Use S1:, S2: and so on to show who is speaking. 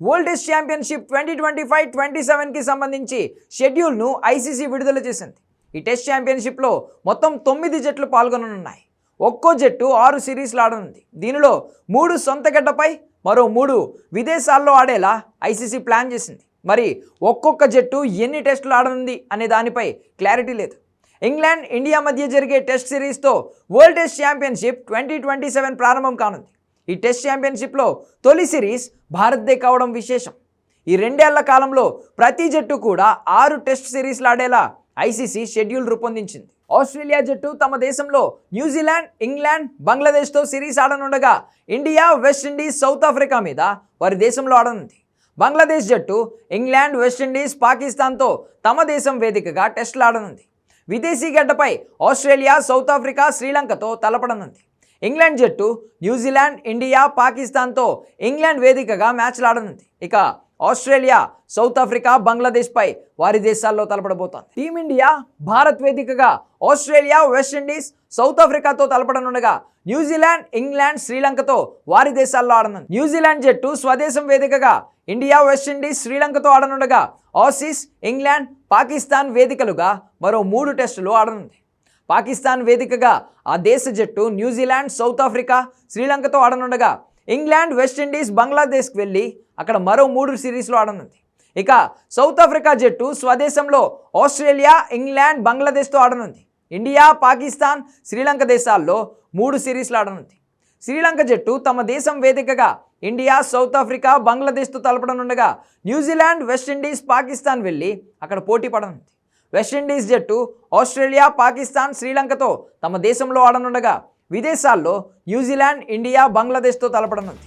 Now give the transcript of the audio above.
S1: World championship twenty twenty five twenty సెవెన్కి సంబంధించి షెడ్యూల్ను ఐసీసీ విడుదల చేసింది. ఈ టెస్ట్ ఛాంపియన్షిప్లో మొత్తం తొమ్మిది జట్లు పాల్గొననున్నాయి. ఒక్కో జట్టు ఆరు సిరీస్లు ఆడనుంది. దీనిలో మూడు సొంత గడ్డపై మరో మూడు విదేశాల్లో ఆడేలా ఐసీసీ ప్లాన్ చేసింది. మరి ఒక్కొక్క జట్టు ఎన్ని టెస్టులు ఆడనుంది అనే దానిపై క్లారిటీ లేదు. ఇంగ్లాండ్ ఇండియా మధ్య జరిగే test సిరీస్తో world test championship twenty twenty seven ప్రారంభం కానుంది. ఈ టెస్ట్ ఛాంపియన్షిప్లో తొలి సిరీస్ భారత్దే కావడం విశేషం. ఈ రెండేళ్ళ కాలంలో ప్రతి జట్టు కూడా ఆరు టెస్ట్ సిరీస్లు ఆడేలా ఐసీసీ షెడ్యూల్ రూపొందించింది. ఆస్ట్రేలియా జట్టు తమ దేశంలో న్యూజిలాండ్ ఇంగ్లాండ్ బంగ్లాదేశ్తో series ఆడనుండగా India West Indies South Africa మీద వారి దేశంలో ఆడనుంది. బంగ్లాదేశ్ జట్టు ఇంగ్లాండ్ వెస్టిండీస్ పాకిస్తాన్తో తమ దేశం వేదికగా టెస్టులు ఆడనుంది. విదేశీ గడ్డపై ఆస్ట్రేలియా సౌత్ ఆఫ్రికా శ్రీలంకతో తలపడనుంది. ఇంగ్లాండ్ జట్టు న్యూజిలాండ్ ఇండియా పాకిస్తాన్తో ఇంగ్లాండ్ వేదికగా మ్యాచ్లు ఆడనుంది ఇక ఆస్ట్రేలియా సౌత్ ఆఫ్రికా బంగ్లాదేశ్పై వారి దేశాల్లో తలపడబోతోంది. టీమిండియా భారత్ వేదికగా ఆస్ట్రేలియా వెస్టిండీస్ సౌత్ ఆఫ్రికాతో తలపడనుండగా న్యూజిలాండ్ ఇంగ్లాండ్ శ్రీలంకతో వారి దేశాల్లో ఆడనుంది. న్యూజిలాండ్ జట్టు స్వదేశం వేదికగా ఇండియా వెస్టిండీస్ శ్రీలంకతో ఆడనుండగా ఆసీస్ ఇంగ్లాండ్ పాకిస్తాన్ వేదికలుగా మరో మూడు టెస్టులు ఆడనుంది. పాకిస్తాన్ వేదికగా ఆ దేశ జట్టు న్యూజిలాండ్ సౌత్ ఆఫ్రికా శ్రీలంకతో ఆడనుండగా ఇంగ్లాండ్ వెస్టిండీస్ బంగ్లాదేశ్కి వెళ్ళి అక్కడ మరో మూడు సిరీస్లో ఆడనుంది. ఇక సౌత్ ఆఫ్రికా జట్టు స్వదేశంలో ఆస్ట్రేలియా ఇంగ్లాండ్ బంగ్లాదేశ్తో ఆడనుంది. ఇండియా పాకిస్తాన్ శ్రీలంక దేశాల్లో మూడు సిరీస్లు ఆడనుంది. శ్రీలంక జట్టు తమ దేశం వేదికగా ఇండియా సౌత్ ఆఫ్రికా బంగ్లాదేశ్తో తలపడనుండగా New Zealand West Indies Pakistan వెళ్ళి అక్కడ పోటీ పడనుంది. వెస్టిండీస్ జట్టు ఆస్ట్రేలియా పాకిస్తాన్ శ్రీలంకతో తమ దేశంలో ఆడనుండగా విదేశాల్లో న్యూజిలాండ్ ఇండియా బంగ్లాదేశ్తో తలపడనుంది.